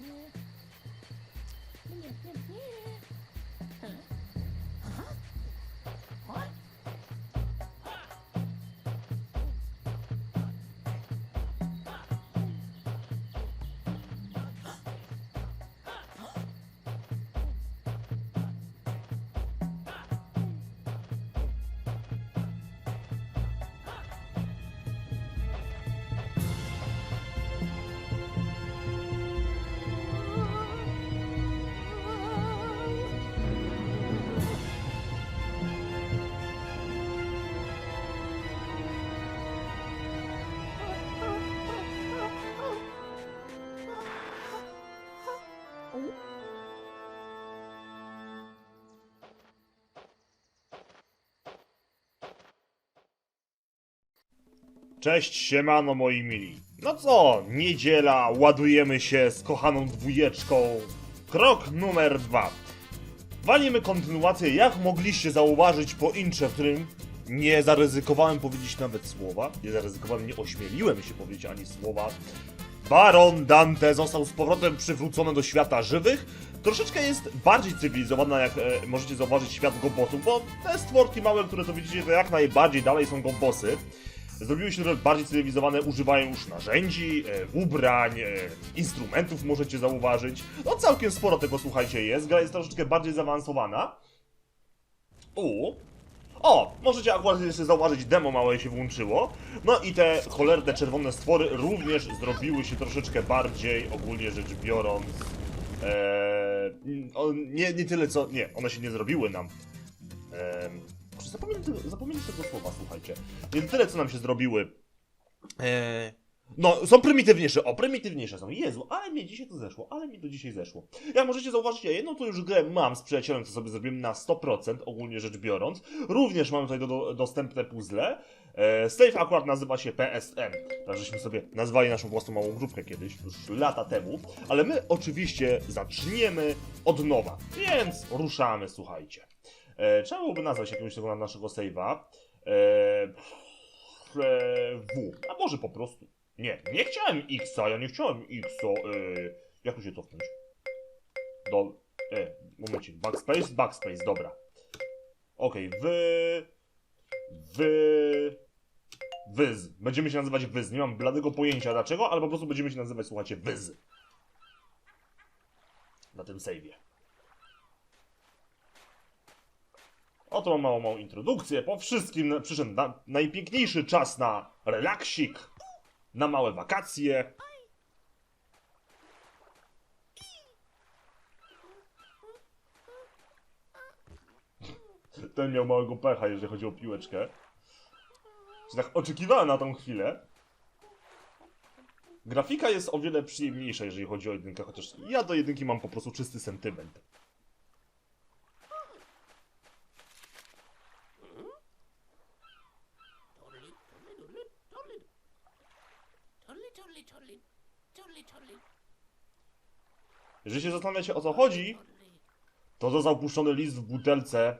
Yeah. 嗯 Cześć, siemano moi mili. No co, niedziela, ładujemy się z kochaną dwójeczką. Krok numer dwa. Walimy kontynuację, jak mogliście zauważyć po intrze, w którym nie zaryzykowałem powiedzieć nawet słowa. Nie zaryzykowałem, nie ośmieliłem się powiedzieć ani słowa. Baron Dante został z powrotem przywrócony do świata żywych. Troszeczkę jest bardziej cywilizowany, jak e, możecie zauważyć, świat gobosów, bo te stworki małe, które to widzicie, to jak najbardziej dalej są gobosy. Zrobiły się trochę bardziej cywilizowane, używają już narzędzi, e, ubrań, e, instrumentów możecie zauważyć. No całkiem sporo tego, słuchajcie, jest. Gra jest troszeczkę bardziej zaawansowana. U. O, możecie akurat jeszcze zauważyć, demo małe się włączyło. No i te cholerne czerwone stwory również zrobiły się troszeczkę bardziej, ogólnie rzecz biorąc. Eee, nie, nie tyle co. Nie, one się nie zrobiły nam. Eee, kurczę, zapomniałem tego, słowa, słuchajcie. Nie tyle co nam się zrobiły. Eee, no, są prymitywniejsze. O, prymitywniejsze są. Jezu, ale mnie dzisiaj to zeszło, ale mi to dzisiaj zeszło. Jak możecie zauważyć, ja jedną to już grę mam z przyjacielem, co sobie zrobiłem na 100%, ogólnie rzecz biorąc. Również mamy tutaj do, do, dostępne puzzle. E, Save akurat nazywa się PSN. Tak żeśmy sobie nazwali naszą własną małą grupkę kiedyś, już lata temu. Ale my oczywiście zaczniemy od nowa. Więc ruszamy, słuchajcie. E, trzeba byłoby nazwać jakiegoś tego naszego save'a. E, e, W. A może po prostu. Nie, nie chciałem X-a, ja nie chciałem X-a. E, jak tu się cofnąć? Do. E, momencik. Backspace, backspace, dobra. Okej, wy. Wy. Wyz. Będziemy się nazywać Wyz. Nie mam bladego pojęcia dlaczego, ale po prostu będziemy się nazywać, słuchajcie, Wyz. Na tym save'ie. Oto małą, małą introdukcję. Po wszystkim przyszedł na, najpiękniejszy czas na relaksik, na małe wakacje. Ten miał małego pecha, jeżeli chodzi o piłeczkę. Że tak oczekiwałem na tą chwilę. Grafika jest o wiele przyjemniejsza, jeżeli chodzi o jedynkę, chociaż ja do jedynki mam po prostu czysty sentyment. Jeżeli się zastanawiacie o co chodzi, to został puszczony list w butelce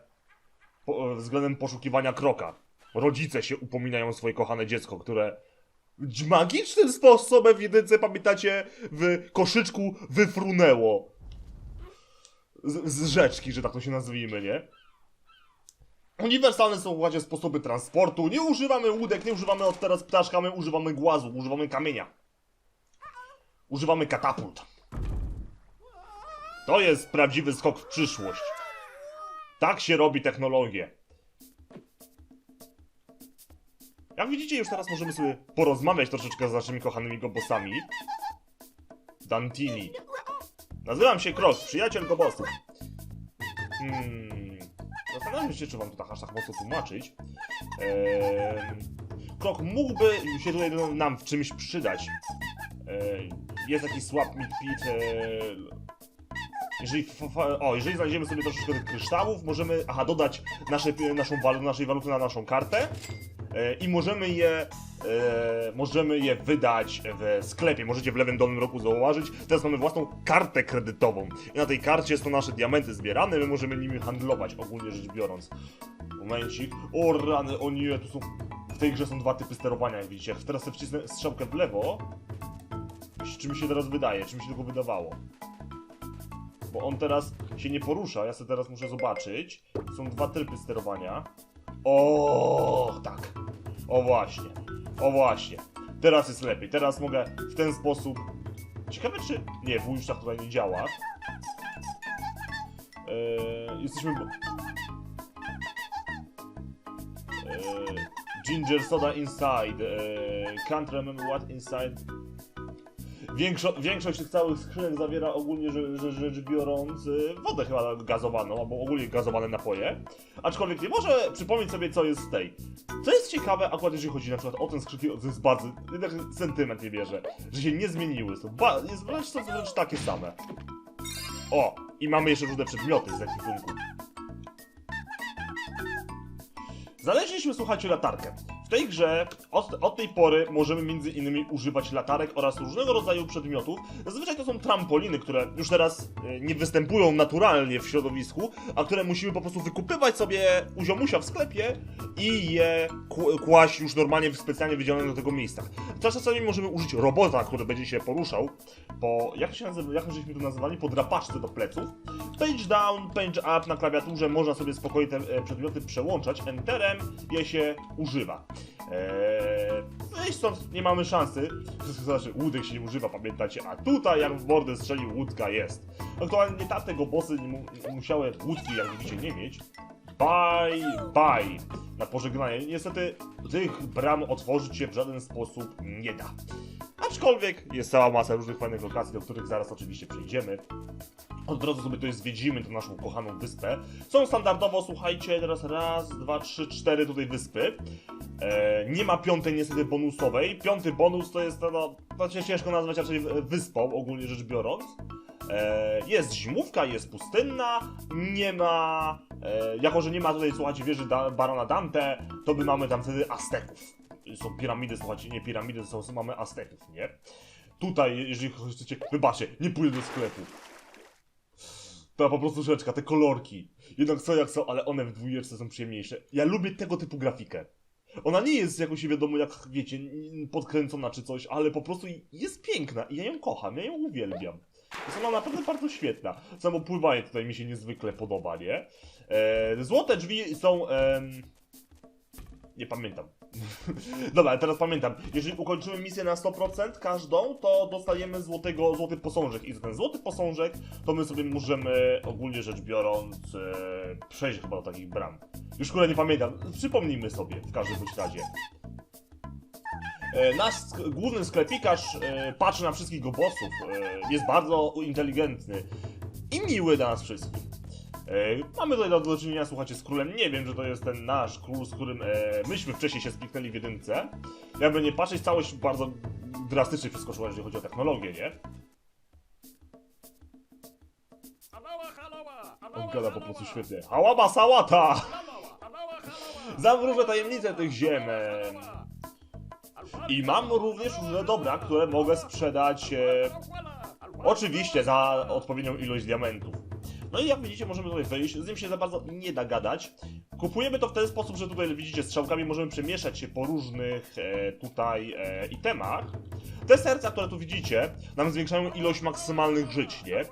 po, względem poszukiwania kroka. Rodzice się upominają o swoje kochane dziecko, które magicznym sposobem w jedynce, pamiętacie, w koszyczku wyfrunęło. Z, z rzeczki, że tak to się nazwijmy, nie? Uniwersalne są właśnie sposoby transportu. Nie używamy łódek, nie używamy od teraz ptaszka, my używamy głazu, używamy kamienia. Używamy katapult. To jest prawdziwy skok w przyszłość. Tak się robi technologię. Jak widzicie, już teraz możemy sobie porozmawiać troszeczkę z naszymi kochanymi gobosami. Dantini. Nazywam się Krok, przyjaciel gobosów. Hmm. Zastanawiam się, czy wam to tak aż tak mocno tłumaczyć. Eee, Krok mógłby się tutaj nam w czymś przydać. Eee, jest jakiś swap meet pit. Eee, Jeżeli, o, jeżeli znajdziemy sobie troszeczkę tych kryształów, możemy, aha, dodać nasze, naszą walu, naszej waluty na naszą kartę e, i możemy je, e, możemy je wydać w sklepie. Możecie w lewym dolnym roku zauważyć, teraz mamy własną kartę kredytową. I na tej karcie są nasze diamenty zbierane, my możemy nimi handlować, ogólnie rzecz biorąc. Momencik. O rany, o nie, tu są... W tej grze są dwa typy sterowania, jak widzicie. Teraz sobie wcisnę strzałkę w lewo, czy mi się teraz wydaje, czy mi się tylko wydawało. Bo on teraz się nie porusza, ja sobie teraz muszę zobaczyć. Są dwa tryby sterowania. O, tak. O właśnie. O właśnie. Teraz jest lepiej. Teraz mogę w ten sposób. Ciekawe czy. Nie, W tak tutaj nie działa. Eee, jesteśmy. Eee, ginger soda inside. Eee, can't remember what inside. Większo większość tych całych skrzynek zawiera ogólnie że, rzecz biorąc y, wodę chyba gazowaną, albo ogólnie gazowane napoje. Aczkolwiek nie może przypomnieć sobie co jest w tej. Co jest ciekawe, akurat jeżeli chodzi na przykład o ten skrzynki, jest bardzo, jednak sentyment nie bierze, że się nie zmieniły, są ba jest wręcz, wręcz takie same. O, i mamy jeszcze różne przedmioty z ekwipunku. Znaleźliśmy, słuchajcie, latarkę. W tej grze od, od tej pory możemy między innymi używać latarek oraz różnego rodzaju przedmiotów. Zazwyczaj to są trampoliny, które już teraz e, nie występują naturalnie w środowisku, a które musimy po prostu wykupywać sobie u ziomusia w sklepie i je kł- kłaść już normalnie w specjalnie wydzielonych do tego miejscach. Czasami możemy użyć robota, który będzie się poruszał po, jak się nazywa, jak żeśmy to nazywali, po drapaczce do pleców. Page down, page up na klawiaturze można sobie spokojnie te e, przedmioty przełączać. Enterem je się używa. Eee, no i stąd nie mamy szansy. Znaczy, łódek się nie używa, pamiętacie? A tutaj, jak w mordę strzelił, łódka jest. Aktualnie tamtego bossy nie mu musiały łódki, jak widzicie, nie mieć. Bye, bye. Na pożegnanie. Niestety tych bram otworzyć się w żaden sposób nie da. Aczkolwiek jest cała masa różnych fajnych lokacji, do których zaraz oczywiście przejdziemy. Od razu sobie tutaj zwiedzimy tę naszą kochaną wyspę. Są standardowo, słuchajcie, teraz raz, dwa, trzy, cztery tutaj wyspy. E, nie ma piątej niestety bonusowej. Piąty bonus to jest, no, to się ciężko nazwać raczej wyspą, ogólnie rzecz biorąc. E, jest zimówka, jest pustynna, nie ma... E, jako, że nie ma tutaj, słuchajcie, wieży da, Barona Dante, to my mamy tam wtedy Azteków. Są piramidy, słuchajcie, nie piramidy, są, mamy Azteków, nie? Tutaj, jeżeli chcecie, wybaczcie, nie pójdę do sklepu. To po prostu rzeczka, te kolorki. Jednak są jak są, ale one w dwójeczce są przyjemniejsze. Ja lubię tego typu grafikę. Ona nie jest jakoś wiadomo jak, wiecie, podkręcona czy coś, ale po prostu jest piękna i ja ją kocham, ja ją uwielbiam. Jest ona naprawdę bardzo świetna. Samo pływanie tutaj mi się niezwykle podoba, nie? E, złote drzwi są... em, Nie pamiętam. Dobra, teraz pamiętam. Jeżeli ukończymy misję na 100% każdą, to dostajemy złotego, złoty posążek. I za ten złoty posążek to my sobie możemy, ogólnie rzecz biorąc, e, przejść chyba do takich bram. Już kurde nie pamiętam. Przypomnijmy sobie w każdym razie. E, Nasz sk- główny sklepikarz e, patrzy na wszystkich go bossów. E, jest bardzo inteligentny i miły dla nas wszystkich. E, mamy tutaj do, czynienia, słuchajcie, z królem. Nie wiem, że to jest ten nasz król, z którym e, myśmy wcześniej się spiknęli w jedynce. Jakby nie patrzeć, całość bardzo drastycznie przeskoczyła, jeżeli chodzi o technologię, nie? On gada po prostu świetnie. Hałaba sałata! Zawróżę tajemnicę tych ziem. em. I mam również różne dobra, które mogę sprzedać e, oczywiście za odpowiednią ilość diamentów. No i jak widzicie, możemy tutaj wejść, z nim się za bardzo nie da gadać. Kupujemy to w ten sposób, że tutaj widzicie strzałkami możemy przemieszczać się po różnych e, tutaj e, itemach. Te serca, które tu widzicie, nam zwiększają ilość maksymalnych żyć, nie?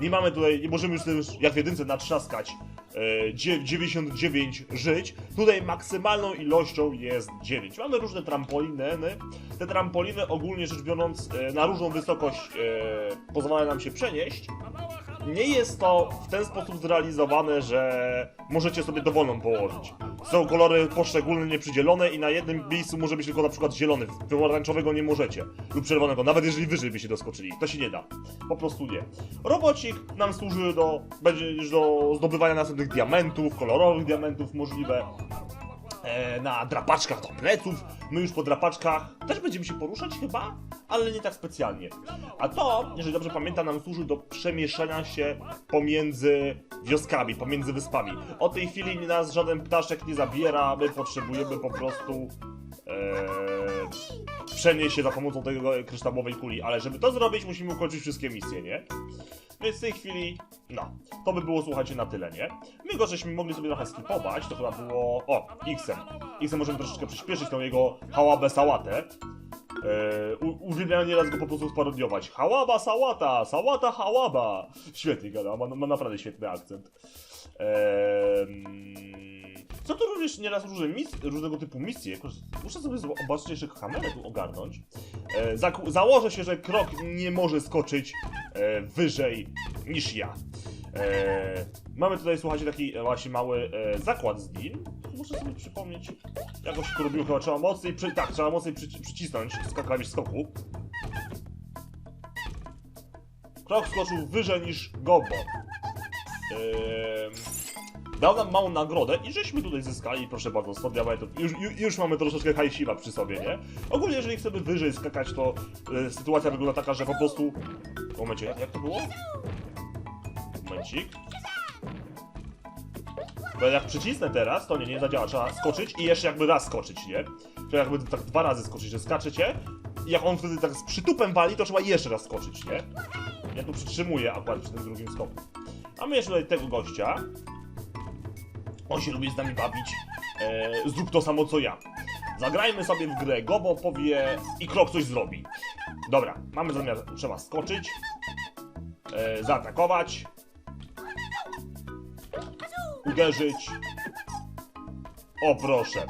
Nie mamy tutaj, nie możemy już jak w jedynce natrzaskać e, dzie- 99 żyć. Tutaj maksymalną ilością jest 9. Mamy różne trampoliny. Te trampoliny ogólnie rzecz biorąc e, na różną wysokość e, nam się przenieść. Nie jest to w ten sposób zrealizowane, że możecie sobie dowolną położyć. Są kolory poszczególne nieprzydzielone i na jednym miejscu może być tylko na przykład zielony. Pomarańczowego nie możecie. Lub czerwonego, nawet jeżeli wyżej by się doskoczyli. To się nie da. Po prostu nie. Robocik nam służy do, będzie do zdobywania następnych diamentów, kolorowych diamentów możliwe. E, na drapaczkach do pleców. My już po drapaczkach też będziemy się poruszać chyba, ale nie tak specjalnie. A to, jeżeli dobrze pamiętam, nam służy do przemieszczania się pomiędzy wioskami, pomiędzy wyspami. Od tej chwili nas żaden ptaszek nie zabiera, my potrzebujemy po prostu e, przenieść się za pomocą tego kryształowej kuli, ale żeby to zrobić, musimy ukończyć wszystkie misje, nie? Więc w tej chwili, no, to by było, słuchajcie, na tyle, nie? My go żeśmy mogli sobie trochę skipować, to chyba było, o, Xem. Xem możemy troszeczkę przyspieszyć tą jego hałabę sałatę. Eee, uwielbiam nieraz go po prostu sparodiować. Hałaba, sałata, sałata, hałaba. Świetnie gada, ma, ma naprawdę świetny akcent. Eee, co tu również nieraz różne mis różnego typu misje. Muszę sobie zobaczyć jeszcze kamerę tu ogarnąć. E, założę się, że krok nie może skoczyć e, wyżej niż ja. E, mamy tutaj, słuchajcie, taki e, właśnie mały e, zakład z nim. Muszę sobie przypomnieć, jak go się tu robiło. Chyba trzeba mocniej, przy, tak, trzeba mocniej przy, przycisnąć klawisz skoku. Krok skoczył wyżej niż Gobo. Eee, dał nam małą nagrodę i żeśmy tutaj zyskali, proszę bardzo, 100 diamentów. Już, już, już mamy troszeczkę hajsiwa przy sobie, nie? Ogólnie, jeżeli chcemy wyżej skakać, to e, sytuacja wygląda taka, że po prostu... Momencie, jak, jak to było? Momencik. Bo jak przycisnę teraz, to nie, nie zadziała. Trzeba skoczyć i jeszcze jakby raz skoczyć, nie? To jakby tak dwa razy skoczyć, że skaczecie i jak on wtedy tak z przytupem wali, to trzeba jeszcze raz skoczyć, nie? Ja tu przytrzymuję akurat przy tym drugim skoku. A my jeszcze tutaj tego gościa. On się lubi z nami bawić. E, zrób to samo co ja. Zagrajmy sobie w grę. Gobo powie i krok coś zrobi. Dobra, mamy zamiar. Trzeba skoczyć. E, zaatakować. Uderzyć. O proszę.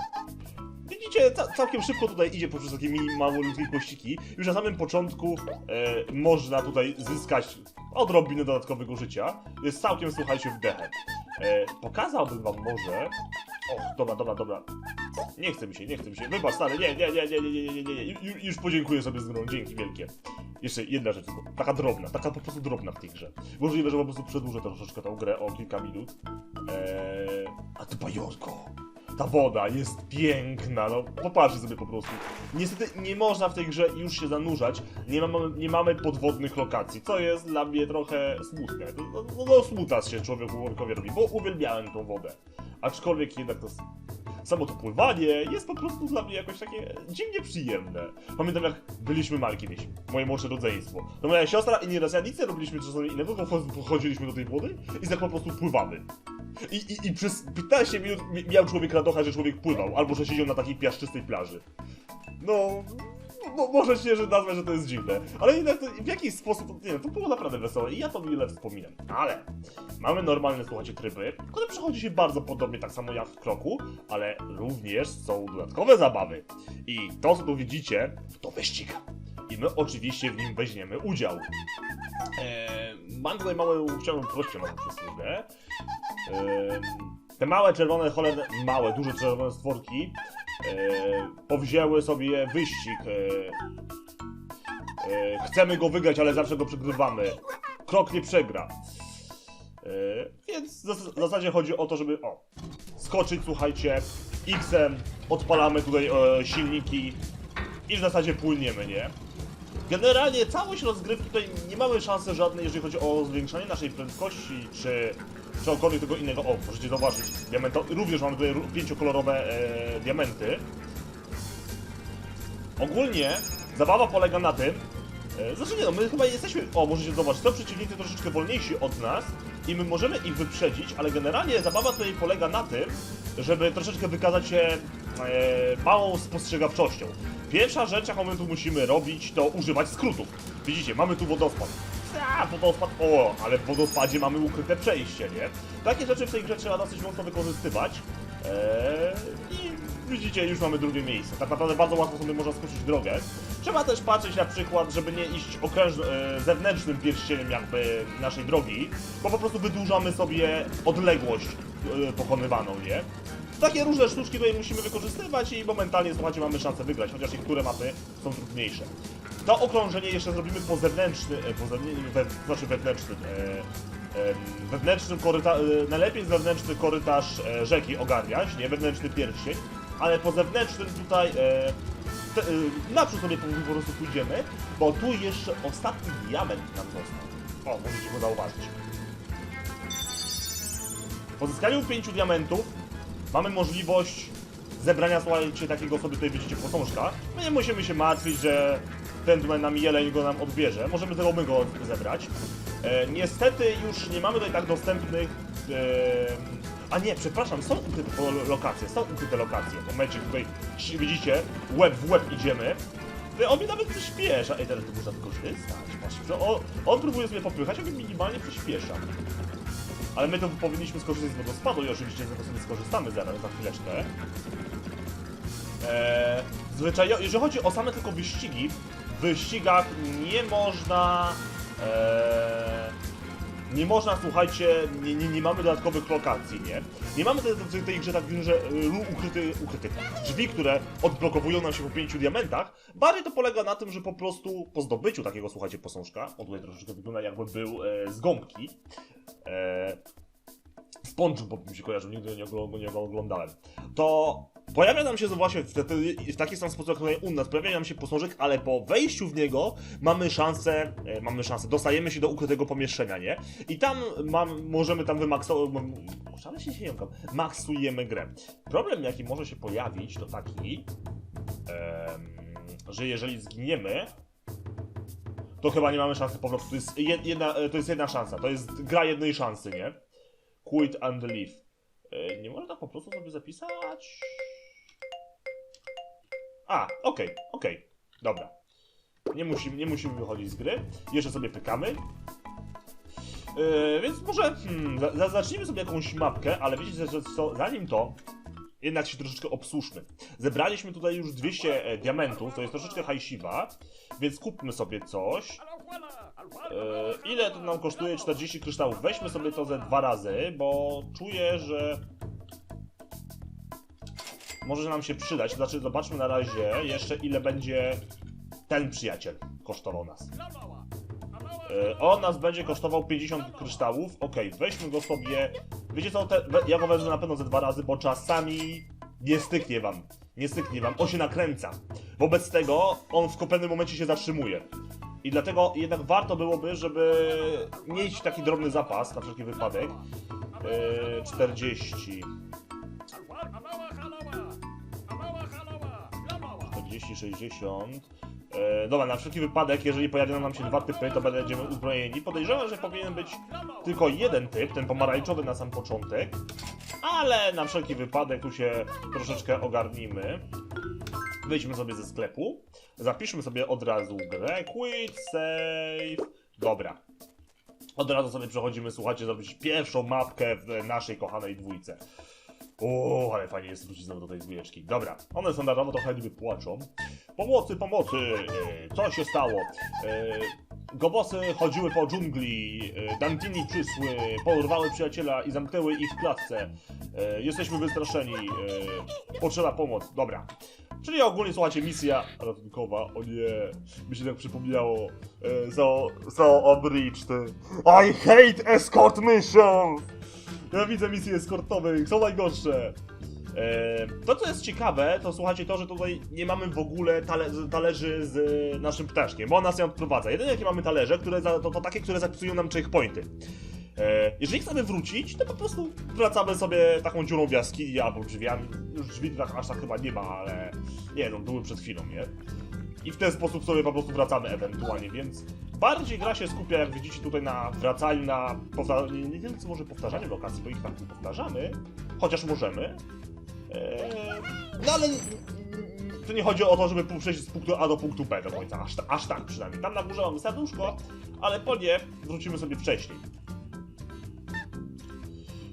Całkiem szybko tutaj idzie poprzez takie mini malutkie kościki. Już na samym początku e, można tutaj zyskać odrobinę dodatkowego życia. Jest całkiem, słuchajcie, wdechem. E, pokazałbym wam może... Och, dobra, dobra, dobra. Nie chce mi się, nie chce mi się. Wybacz, stary, nie, nie, nie, nie, nie, nie, nie, nie, nie. Ju, już podziękuję sobie z grą, dzięki wielkie. Jeszcze jedna rzecz taka drobna, taka po prostu drobna w tej grze. Możliwe, że po prostu przedłużę troszeczkę tą grę o kilka minut. Eee, a ty bajorko, ta woda jest piękna, no popatrzcie sobie po prostu. Niestety nie można w tej grze już się zanurzać, nie mamy, nie mamy podwodnych lokacji, co jest dla mnie trochę smutne. No, no, no smutas się człowiekowi robi, bo uwielbiałem tą wodę. Aczkolwiek jednak to samo to pływanie jest po prostu dla mnie jakoś takie dziwnie przyjemne. Pamiętam jak byliśmy mali kiedyś, moje młodsze rodzeństwo. To moja siostra i nieraz ja nic nie robiliśmy czasami innego, tylko do tej wody i tak po prostu pływamy. I, i, I przez 15 minut mi- miał człowiek radocha, że człowiek pływał, albo że siedział na takiej piaszczystej plaży. No, no może się że nazwać, że to jest dziwne, ale jednak to, w jakiś sposób, nie wiem, to było naprawdę wesołe i ja to wiele wspominam. Ale mamy normalne, słuchajcie, tryby, które przechodzi się bardzo podobnie, tak samo jak w kroku, ale również są dodatkowe zabawy. I to, co tu widzicie, to wyścig. I my oczywiście w nim weźmiemy udział. Eee, mam tutaj małą, chciałbym prosić o małą przysługę. Eee, te małe czerwone, cholerne, małe, duże czerwone stworki powzięły sobie wyścig. E, e, chcemy go wygrać, ale zawsze go przegrywamy. Krok nie przegra. E, więc w zasadzie chodzi o to, żeby o, skoczyć, słuchajcie, X-em, odpalamy tutaj e, silniki i w zasadzie płyniemy, nie? Generalnie całość rozgrywki tutaj nie mamy szansy żadnej, jeżeli chodzi o zwiększanie naszej prędkości, czy czegokolwiek tego innego. O, możecie zauważyć, diamento, również mamy tutaj pięciokolorowe e, diamenty. Ogólnie zabawa polega na tym, e, znaczy nie no, my chyba jesteśmy, o możecie zobaczyć, są przeciwnicy troszeczkę wolniejsi od nas i my możemy ich wyprzedzić, ale generalnie zabawa tutaj polega na tym, żeby troszeczkę wykazać się e, małą spostrzegawczością. Pierwsza rzecz, jaką my tu musimy robić, to używać skrótów. Widzicie, mamy tu wodospad. A, wodospad, o, ale w wodospadzie mamy ukryte przejście, nie? Takie rzeczy w tej grze trzeba dosyć mocno wykorzystywać. Eee, I widzicie, już mamy drugie miejsce. Tak naprawdę bardzo łatwo sobie można skrócić drogę. Trzeba też patrzeć na przykład, żeby nie iść okręż... e, zewnętrznym pierścieniem jakby naszej drogi, bo po prostu wydłużamy sobie odległość e, pokonywaną, nie? Takie różne sztuczki tutaj musimy wykorzystywać i momentalnie, słuchajcie, mamy szansę wygrać, chociaż niektóre mapy są trudniejsze. To okrążenie jeszcze zrobimy po zewnętrznym, e, po zewnętrznym, we, znaczy wewnętrznym, e, em, wewnętrznym korytarz, najlepiej zewnętrzny korytarz e, rzeki ogarniać, nie wewnętrzny pierścień, ale po zewnętrznym tutaj e, te, e, naprzód sobie po, po prostu pójdziemy, bo tu jeszcze ostatni diament nam został. O, możecie go zauważyć. Po zyskaniu pięciu diamentów mamy możliwość zebrania, słuchajcie, takiego sobie tutaj widzicie posążka. My nie musimy się martwić, że tutaj nam jeleń go nam odbierze. Możemy tego my go zebrać. E, niestety już nie mamy tutaj tak dostępnych... E, a nie, przepraszam, są ukryte lokacje, są ukryte lokacje. Momencie, tutaj widzicie, łeb w łeb idziemy. Ty, On mi nawet przyspiesza. Ej, teraz to można wykorzystać. Patrzcie, on, on próbuje sobie popychać, a mi minimalnie przyspiesza. Ale my to powinniśmy skorzystać z wodospadu i oczywiście z tego sobie skorzystamy zaraz, za chwileczkę. Eee, zwyczajo, jeżeli chodzi o same tylko wyścigi, wyścigach nie można... Eee, nie można, słuchajcie, nie, nie, nie mamy dodatkowych lokacji, nie? Nie mamy tej, tej, tej grze tak że ukryty, ukryty drzwi, które odblokowują nam się po pięciu diamentach. Bardziej to polega na tym, że po prostu po zdobyciu takiego, słuchajcie, posążka, on tutaj troszeczkę wygląda jakby był e, z gąbki, e, SpongeBob mi się kojarzył, nigdy nie, ogl- nie go oglądałem. To pojawia nam się właśnie w, te, w taki sam sposób jak u nas, pojawia nam się posążek, ale po wejściu w niego mamy szansę, e, mamy szansę, dostajemy się do ukrytego pomieszczenia, nie? I tam mam, możemy tam wymaksować, ale się nie jąkam, maksujemy grę. Problem jaki może się pojawić to taki, że jeżeli zginiemy, to chyba nie mamy szansy powrotu. To jest jed- jedna, e, to jest jedna szansa, to jest gra jednej szansy, nie? Quit and leave. E, Nie można po prostu sobie zapisać? A, okej, okej, dobra. Nie musimy, nie musimy wychodzić z gry. Jeszcze sobie pykamy. E, więc może hmm, sobie jakąś mapkę, ale wiecie, że, co, zanim to, jednak się troszeczkę obsłużmy. Zebraliśmy tutaj już 200 e, diamentów, to jest troszeczkę hajsiwa, więc kupmy sobie coś. E, ile to nam kosztuje 40 kryształów? Weźmy sobie to ze dwa razy, bo czuję, że może nam się przydać. Znaczy, zobaczmy na razie jeszcze ile będzie ten przyjaciel kosztował nas. E, On nas będzie kosztował 50 kryształów. Ok, weźmy go sobie. Wiecie co, te, ja go wezmę na pewno ze dwa razy, bo czasami nie styknie wam. Nie styknie wam, on się nakręca. Wobec tego on w pewnym momencie się zatrzymuje. I dlatego jednak warto byłoby, żeby mieć taki drobny zapas na wszelki wypadek. E, 40. 40, 60. E, dobra, na wszelki wypadek, jeżeli pojawią nam się dwa typy, to będziemy uzbrojeni. Podejrzewam, że powinien być tylko jeden typ, ten pomarańczowy na sam początek. Ale na wszelki wypadek tu się troszeczkę ogarnimy. Wyjdźmy sobie ze sklepu. Zapiszmy sobie od razu grę. Quit, save. Dobra. Od razu sobie przechodzimy, słuchajcie, zrobić pierwszą mapkę w naszej kochanej dwójce. O, ale fajnie jest wrócić znowu do tej dwójeczki. Dobra, one standardowo trochę niby płaczą. Pomocy, pomocy! E, Co się stało? E, Gobosy chodziły po dżungli, e, Dantini przysły, porwały przyjaciela i zamknęły ich w klatce. Jesteśmy wystraszeni, potrzeba pomoc. Dobra. Czyli ogólnie, słuchajcie, misja ratunkowa. O nie, mi się tak przypomniało. E, so, so obreached. I hate escort missions! Ja widzę misje eskortowe, są najgorsze. E, to, co jest ciekawe, to słuchajcie, to, że tutaj nie mamy w ogóle tale talerzy z naszym ptaszkiem, bo on nas nie odprowadza. Jedyne jakie mamy talerze, które to, to takie, które zapisują nam checkpointy. E, jeżeli chcemy wrócić, to po prostu wracamy sobie taką dziurą w jaskini albo drzwiami. Już drzwi tak, aż tak chyba nie ma, ale nie no, były przed chwilą, nie? I w ten sposób sobie po prostu wracamy ewentualnie, więc bardziej gra się skupia, jak widzicie tutaj na wracaniu, na powtarzaniu, nie, nie wiem co może powtarzaniu lokacji, bo ich tak nie powtarzamy, chociaż możemy. Eee, no ale to nie chodzi o to, żeby przejść z punktu A do punktu B do końca, aż, aż tak przynajmniej. Tam na górze mamy serduszko, ale po nie wrócimy sobie wcześniej.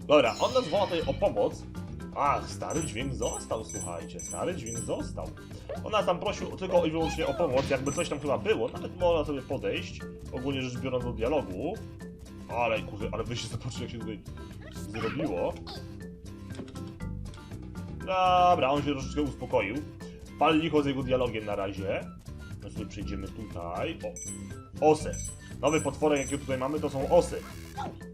Dobra, on nas woła tutaj o pomoc. Ach, stary dźwięk został, słuchajcie, stary dźwięk został. On nas tam prosił tylko i wyłącznie o pomoc, jakby coś tam chyba było, nawet można sobie podejść, ogólnie rzecz biorąc do dialogu. Ale kurde, ale wy się zobaczcie jak się tutaj zrobiło. Dobra, on się troszeczkę uspokoił. Pal licho z jego dialogiem na razie. My sobie przejdziemy tutaj. O, Ose. Nowy potworek, jaki tutaj mamy, to są osy.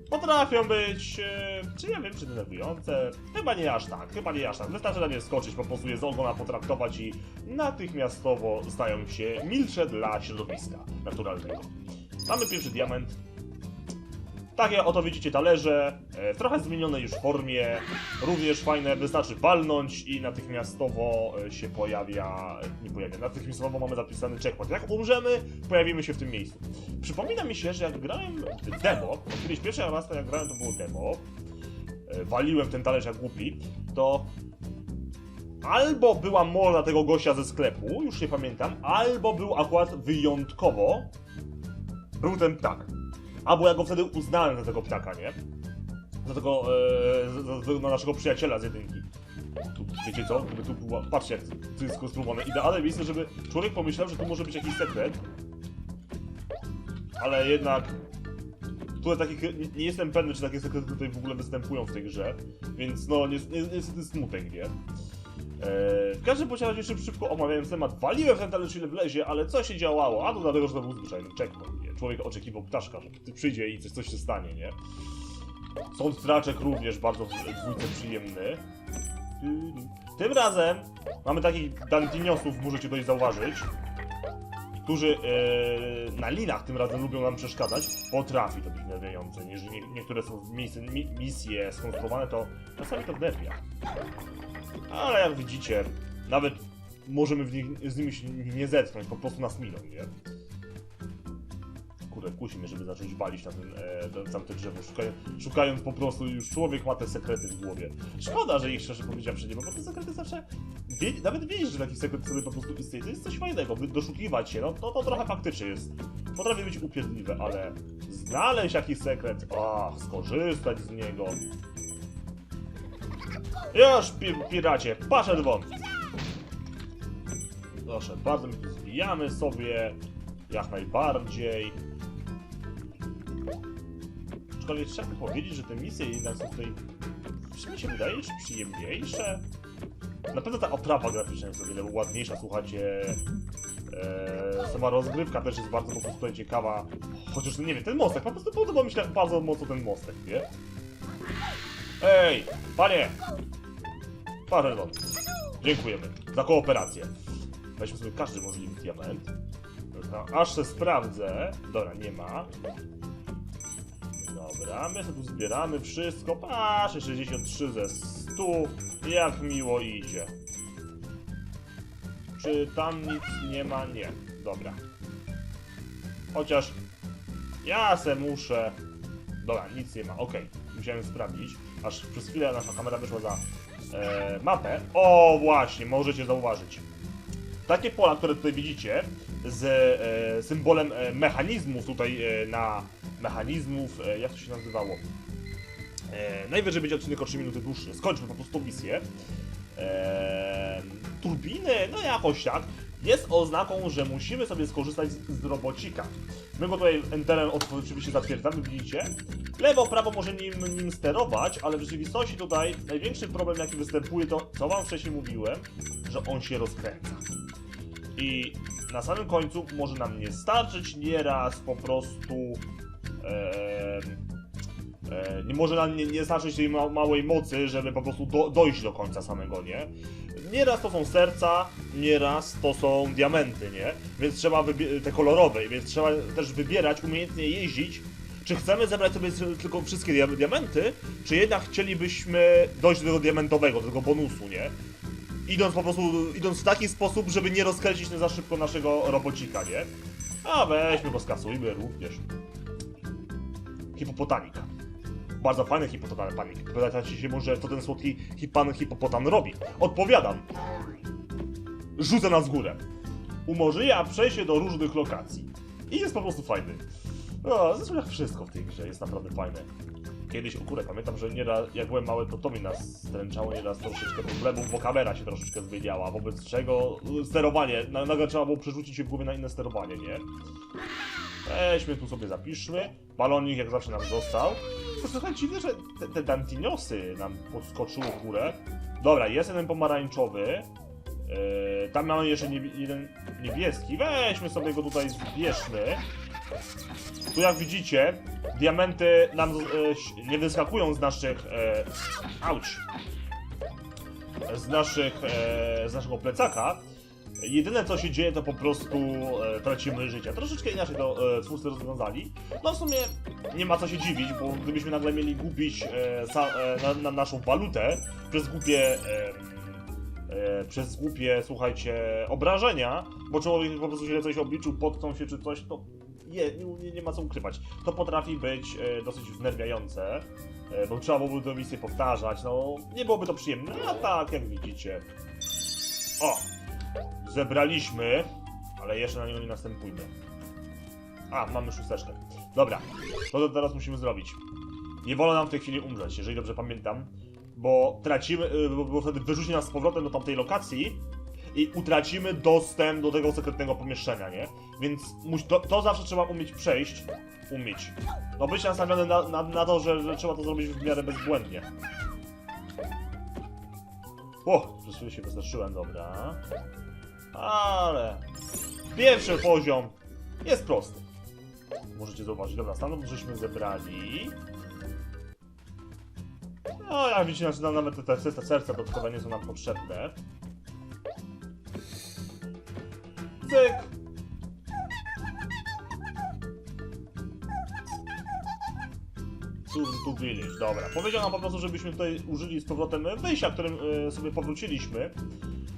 Potrafią być, e, czy ja wiem, czy denerwujące. Chyba nie aż tak, chyba nie aż tak. Wystarczy na nie skoczyć, po prostu je z ogona potraktować i natychmiastowo stają się milsze dla środowiska naturalnego. Mamy pierwszy diament. Takie oto widzicie talerze, e, w trochę zmienionej już formie, również fajne, wystarczy walnąć i natychmiastowo e, się pojawia, nie pojawia, natychmiastowo mamy zapisany checkpoint. Jak umrzemy, pojawimy się w tym miejscu. Przypomina mi się, że jak grałem demo, kiedyś pierwszy raz jak grałem to było demo, e, waliłem ten talerz jak głupi, to albo była morda tego gościa ze sklepu, już nie pamiętam, albo był akurat wyjątkowo był ten ptak. Albo ja go wtedy uznałem za tego ptaka, nie? Za tego, e, za, za, naszego przyjaciela z jedynki. Tu, wiecie co? Gdyby tu była, patrzcie jak to jest skonstruowane. Idealne miejsce, żeby człowiek pomyślał, że tu może być jakiś sekret. Ale jednak... Tutaj takich, nie, nie jestem pewny, czy takie sekrety tutaj w ogóle występują w tej grze. Więc no, niestety nie, niestety smutek, nie? Eee, w każdym razie szyb, szybko omawiając temat, waliłem w ten talerz ile wlezie, ale co się działało? A to dlatego, że to był zwyczajny checkpoint? Człowiek oczekiwał ptaszka, że przyjdzie i coś, coś się stanie, nie? Sąd straczek również bardzo w dwójce przyjemny. Tym razem mamy takich dantiniosów, możecie tutaj zauważyć, którzy e, na linach tym razem lubią nam przeszkadzać. Potrafi to być nerwiające. Jeżeli nie, niektóre są miejsce, mi, misje skonstruowane, to czasami to nerwia. Ale jak widzicie, nawet możemy w nich, z nimi się nie zetknąć, po prostu nas miną, nie? Kurde, kusi mnie, żeby zacząć balić na ten, e, tamte drzewo, szukając, szukając po prostu, już człowiek ma te sekrety w głowie. Szkoda, że ich szczerze powiedziawszy nie ma, bo te sekrety zawsze, wie, nawet wiedzieć, że taki sekret sobie po prostu istnieje, to jest coś fajnego, doszukiwać się, no to, to trochę faktycznie jest, potrafi być upierdliwe, ale znaleźć jakiś sekret, ach, skorzystać z niego, już, pi piracie, poszedł won! Proszę bardzo, my tu zbijamy sobie, jak najbardziej. Aczkolwiek trzeba by powiedzieć, że te misje jednak są tutaj, mi się wydaje, że przyjemniejsze. Na pewno ta oprawa graficzna jest o wiele ładniejsza, słuchajcie. Eee, sama rozgrywka też jest bardzo prostu tutaj ciekawa. Chociaż nie wiem, ten mostek, po prostu podoba mi się bardzo mocno ten mostek, nie? Ej, panie! Pardon. Dziękujemy za kooperację. Weźmy sobie każdy możliwy diament. Aż se sprawdzę. Dobra, nie ma. Dobra, my sobie tu zbieramy wszystko. Patrzę, 63 ze 100. Jak miło idzie. Czy tam nic nie ma? Nie. Dobra. Chociaż ja se muszę... Dobra, nic nie ma. Okej, musiałem sprawdzić. Aż przez chwilę nasza kamera wyszła za e, mapę. O, właśnie, możecie zauważyć. Takie pola, które tutaj widzicie, z e, symbolem e, mechanizmów tutaj e, na mechanizmów, e, jak to się nazywało? E, najwyżej będzie odcinek o 3 minuty dłuższy. Skończmy po prostu misję. E, turbiny, no jakoś tak, jest oznaką, że musimy sobie skorzystać z, z robocika. My go tutaj enterem oczywiście zatwierdzamy, widzicie? Lewo, prawo może nim, nim sterować, ale w rzeczywistości tutaj największy problem jaki występuje to, co wam wcześniej mówiłem, że on się rozkręca. I na samym końcu może nam nie starczyć nieraz po prostu... nie może nam nie, nie starczyć tej ma małej mocy, żeby po prostu do dojść do końca samego, nie? Nieraz to są serca, nieraz to są diamenty, nie? Więc trzeba te kolorowe, więc trzeba też wybierać, umiejętnie jeździć. Czy chcemy zebrać sobie tylko wszystkie dia diamenty, czy jednak chcielibyśmy dojść do tego diamentowego, do tego bonusu, nie? Idąc po prostu, idąc w taki sposób, żeby nie rozkręcić za szybko naszego robocika, nie? A weźmy go skasujmy również. Hipopotamika. Bardzo fajny hipopotamik. Pytacie się może, co ten słodki hipan hipopotam robi. Odpowiadam. Rzucę nas w górę. Umożliwia przejście do różnych lokacji. I jest po prostu fajny. No, zresztą jak wszystko w tej grze jest naprawdę fajne. Kiedyś, o pamiętam, że nieraz, jak byłem mały, to to mi nas stręczało nieraz troszeczkę problemów, bo kamera się troszeczkę zmieniała, wobec czego y, sterowanie, na- nagle trzeba było przerzucić się w głowie na inne sterowanie, nie? Weźmy tu sobie zapiszmy. Balonik jak zawsze nam został. To trochę że te, te dantiniosy nam podskoczyły w górę. Dobra, jest jeden pomarańczowy. Yy, tam mamy jeszcze niebie jeden niebieski. Weźmy sobie go tutaj, zbierzmy. Tu jak widzicie, diamenty nam ś- nie wyskakują z naszych... E! Z naszych... E, z naszego plecaka. Jedyne co się dzieje to po prostu e, tracimy życie. Troszeczkę inaczej to e, twórcy rozwiązali. No w sumie nie ma co się dziwić, bo gdybyśmy nagle mieli gubić e, sa, e, na, na naszą walutę przez głupie... E, e, przez głupie, słuchajcie, obrażenia, bo człowiek po prostu źle coś obliczył, potknął się czy coś, to nie, nie, nie ma co ukrywać. To potrafi być e, dosyć wnerwiające, e, bo trzeba byłoby tę misję powtarzać, no nie byłoby to przyjemne, a tak jak widzicie. O! Zebraliśmy, ale jeszcze na niego nie następujmy. A, mamy szósteczkę. Dobra, to teraz musimy zrobić? Nie wolno nam w tej chwili umrzeć, jeżeli dobrze pamiętam, bo tracimy, y, bo, bo wtedy wyrzuci nas z powrotem do tamtej lokacji i utracimy dostęp do tego sekretnego pomieszczenia, nie? Więc to, to zawsze trzeba umieć przejść. Umieć. No być nastawiony na, na, na to, że, że trzeba to zrobić w miarę bezbłędnie. O, przez się wystraszyłem, dobra. Ale pierwszy poziom jest prosty. Możecie zauważyć. Dobra, stanów żeśmy zebrali. No, jak widzicie, znaczy, nawet te, te, te serca dodatkowe nie są nam potrzebne. Cyk! To village, dobra. Powiedział nam po prostu, żebyśmy tutaj użyli z powrotem wyjścia, którym y, sobie powróciliśmy.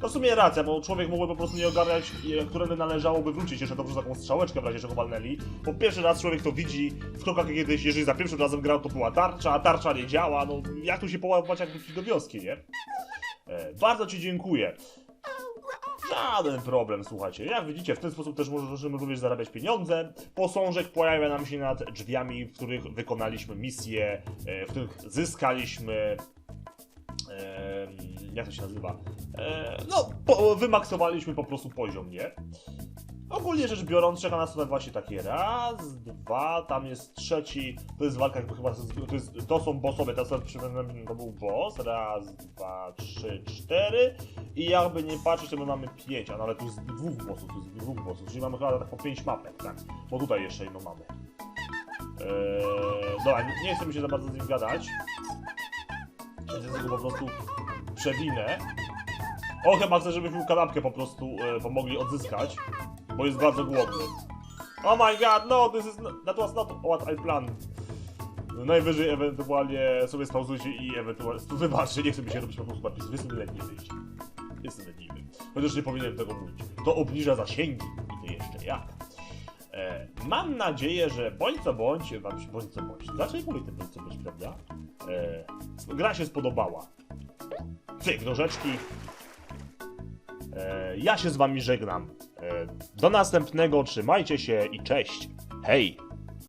To w sumie racja, bo człowiek mógłby po prostu nie ogarniać, y, którędy należałoby wrócić, jeszcze dobrze taką strzałeczkę w razie czego walnęli. Bo pierwszy raz człowiek to widzi, w krokach kiedyś, jeżeli za pierwszym razem grał, to była tarcza, a tarcza nie działa, no jak tu się połapać, jak wrócić do wioski, nie? E, bardzo Ci dziękuję. Żaden problem, słuchajcie. Jak widzicie, w ten sposób też możemy również zarabiać pieniądze. Posążek pojawia nam się nad drzwiami, w których wykonaliśmy misje, e, w których zyskaliśmy. Jak to się nazywa? No, po, wymaksowaliśmy po prostu poziom, nie? Ogólnie rzecz biorąc, czeka nas tutaj właśnie takie raz, dwa, tam jest trzeci, to jest walka jakby chyba, to, jest, to są bossowie, przypominam, to był boss, raz, dwa, trzy, cztery i jakby nie patrzeć, to my mamy pięć, a nawet tu jest dwóch bossów, tu jest dwóch bossów, czyli mamy chyba tak po pięć mapek, tak, bo tutaj jeszcze jedną mamy. Eee, dobra, nie, nie chcę mi się za bardzo z nim gadać, ja tego po prostu przewinę. O, chyba chcę, żebyśmy kanapkę po prostu e, pomogli odzyskać, bo jest bardzo głodny. Oh my god, no, this is not, that was not what I planned. Najwyżej ewentualnie sobie spauzujcie i ewentualnie... Wybaczcie, nie chcę mi się robić po prostu napisów, jestem leniwy. Jestem leniwy. Chociaż nie powinienem tego mówić. To obniża zasięgi i to jeszcze jak. E, mam nadzieję, że bądź co bądź, wam się bądź co bądź. Dlaczego mówię ten bądź co bądź, prawda? E, gra się spodobała. Cyk, nożeczki. E, ja się z wami żegnam. E, do następnego, trzymajcie się i cześć. Hej!